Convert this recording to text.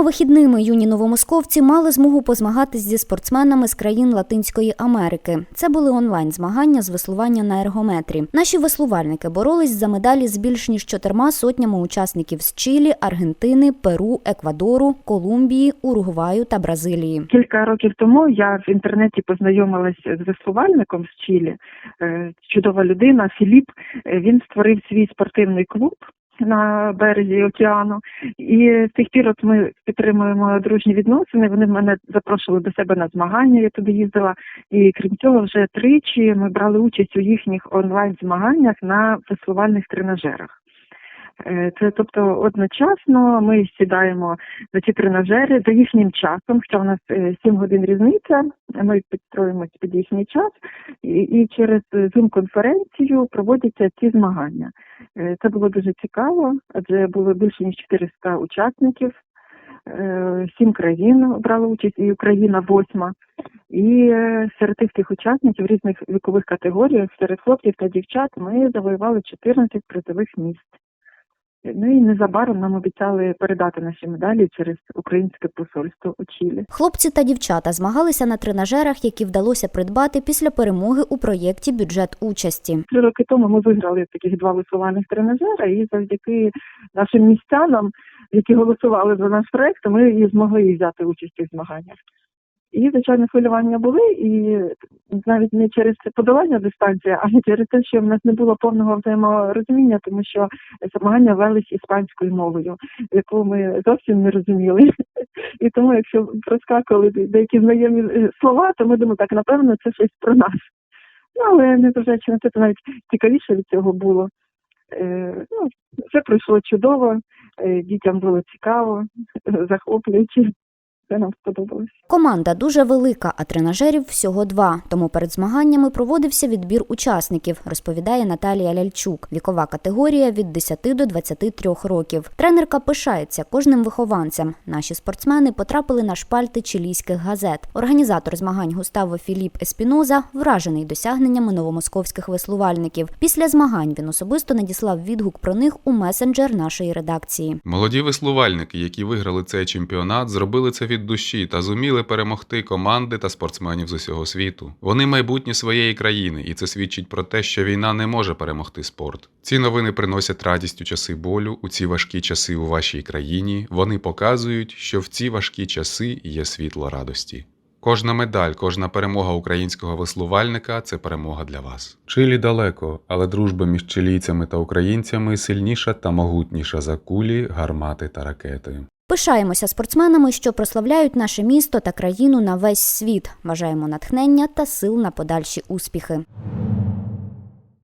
Цими вихідними юні новомосковці мали змогу позмагатись зі спортсменами з країн Латинської Америки. Це були онлайн змагання з веслування на ергометрі. Наші веслувальники боролись за медалі з більш ніж чотирма сотнями учасників з Чилі, Аргентини, Перу, Еквадору, Колумбії, Уругваю та Бразилії. Кілька років тому я в інтернеті познайомилася з веслувальником з Чилі. Е, Чудова людина Філіп. Е, Він створив свій спортивний клуб на березі океану. І з тих пір от ми підтримуємо дружні відносини. Вони мене запрошували до себе на змагання. Я туди їздила. І крім цього, вже тричі ми брали участь у їхніх онлайн змаганнях на фестивальних тренажерах. Е, Це тобто одночасно ми сідаємо на ці тренажери за їхнім часом, хоча в нас е, 7 годин різниця. Ми підстроїмося під їхній час, і, через Zoom-конференцію проводяться ці змагання. Е, Це було дуже цікаво, адже було більше ніж 400 учасників. Е, Сім країн брали участь, і Україна восьма. І е, серед тих учасників різних вікових категоріях, серед хлопців та дівчат, ми завоювали 14 призових місць. Ну і незабаром нам обіцяли передати наші медалі через українське посольство у Чилі. Хлопці та дівчата змагалися на тренажерах, які вдалося придбати після перемоги у проєкті Бюджет участі. Три роки тому ми виграли таких два висувальних тренажера, і завдяки нашим містянам, які голосували за наш проект, ми і змогли взяти участь у змаганнях. І, звичайно, хвилювання були, і навіть не через подолання дистанції, а через те, що в нас не було повного взаєморозуміння, тому що змагання велись іспанською мовою, яку ми зовсім не розуміли. І тому, якщо проскакували деякі знайомі е, слова, то ми думали, так напевно, це щось про нас. Ну, але незважаючи на це, то навіть цікавіше від цього було. Е, ну, все пройшло чудово, е, дітям було цікаво, захоплююче. Це нам сподобалось. Команда дуже велика, а тренажерів всього два. Тому перед змаганнями проводився відбір учасників, розповідає Наталія Ляльчук. Вікова категорія від 10 до 23 років. Тренерка пишається кожним вихованцем. Наші спортсмени потрапили на шпальти чилійських газет. Організатор змагань Густаво Філіп Еспіноза вражений досягненнями новомосковських веслувальників. Після змагань він особисто надіслав відгук про них у месенджер нашої редакції. Молоді веслувальники, які виграли цей чемпіонат, зробили це від душі та зуміли перемогти команди та спортсменів з усього світу. Вони майбутнє своєї країни, і це свідчить про те, що війна не може перемогти спорт. Ці новини приносять радість у часи болю, у ці важкі часи у вашій країні. Вони показують, що в ці важкі часи є світло радості. Кожна медаль, кожна перемога українського веслувальника це перемога для вас. Чилі далеко, але дружба між чилійцями та українцями сильніша та могутніша за кулі, гармати та ракети. Пишаємося спортсменами, що прославляють наше місто та країну на весь світ. Бажаємо натхнення та сил на подальші успіхи.